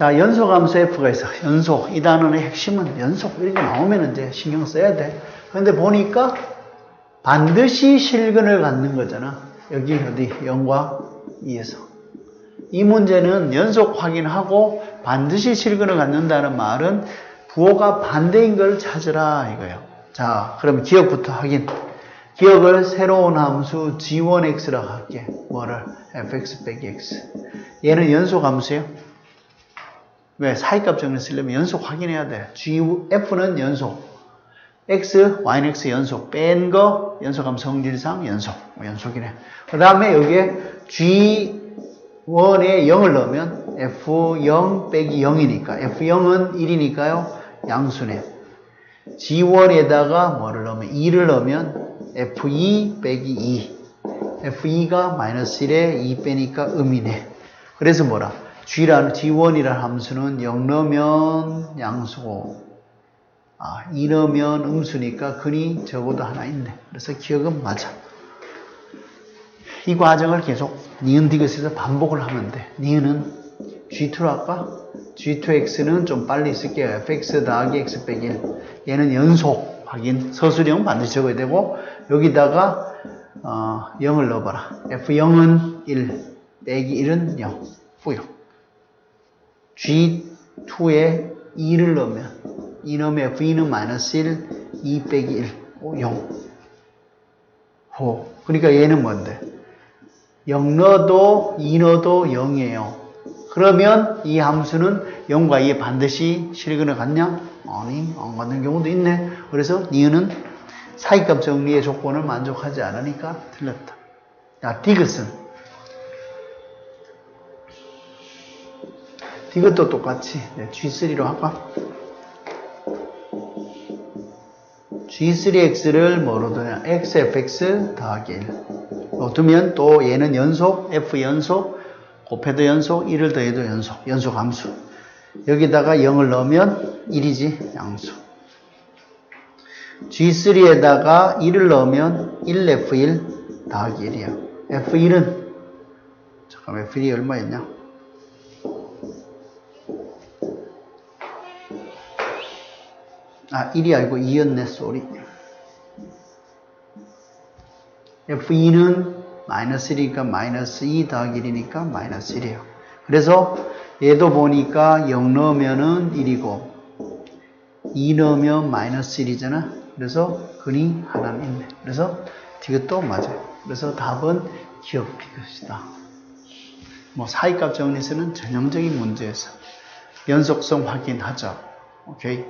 자, 연속함수 f가 있어. 연속. 이 단어의 핵심은 연속. 이렇게 나오면 이제 신경 써야 돼. 근데 보니까 반드시 실근을 갖는 거잖아. 여기 어디 0과 2에서. 이 문제는 연속 확인하고 반드시 실근을 갖는다는 말은 부호가 반대인 걸 찾으라 이거예요. 자, 그럼 기억부터 확인. 기억을 새로운 함수 g1x라고 할게. 뭐를? fx 빼기 x. 얘는 연속 함수예요. 왜? 사이값 정리 쓰려면 연속 확인해야 돼. g, f는 연속. x, y는 x 연속. 뺀 거 연속함 성질상 연속. 뭐 연속이네. 그 다음에 여기에 g1에 0을 넣으면 f0 빼기 0이니까 f0은 1이니까요. 양수네. g1에다가 뭐를 넣으면 2를 넣으면 f2 빼기 2. f2가 마이너스 1에 2 빼니까 음이네. 그래서 뭐라? G라는 g1이라는 함수는 0 넣으면 양수고 아, 2 넣으면 음수니까 근이 적어도 하나 있네. 그래서 기억은 맞아. 이 과정을 계속 니은 디귿에서 반복을 하면 돼. 니은은 G2로 할까? G2X는 좀 빨리 쓸게요. fx 더하기 x 빼기 1. 얘는 연속 확인. 서술형 반드시 적어야 되고 여기다가 어, 0을 넣어봐라. F0은 1, 빼기 1은 0. 후요. G2에 2를 넣으면 2 넣으면 F2는 마이너스 1, 2 빼기 1, 오, 0. 호. 그러니까 얘는 뭔데? 0 넣어도 2 넣어도 0이에요. 그러면 이 함수는 0과 2에 반드시 실근을 갖냐? 아니, 안 갖는 경우도 있네. 그래서 니은은 사이값 정리의 조건을 만족하지 않으니까 틀렸다. 자, 디귿은 디귿도 똑같이 네, G3로 할까? G3X를 뭐로 두냐? XFX 더하기 1. 어, 두면 또 얘는 연속, F 연속, 곱해도 연속, 1을 더해도 연속, 연속 함수. 여기다가 0을 넣으면 1이지, 양수. G3에다가 1을 넣으면 1F1 더하기 1이야. F1은, 잠깐만, F1이 얼마였냐? 아, 1이 아니고 2였네, 쏘리. F2는 마이너스 1이니까 마이너스 2 더하기 1이니까 마이너스 1이에요. 그래서 얘도 보니까 0 넣으면은 1이고 2 넣으면 마이너스 1이잖아. 그래서 근이 하나는 있네. 그래서 디귿도 맞아요. 그래서 답은 기억 디귿이다. 뭐 사이값 정리에서는 전형적인 문제에서 연속성 확인하죠. 오케이.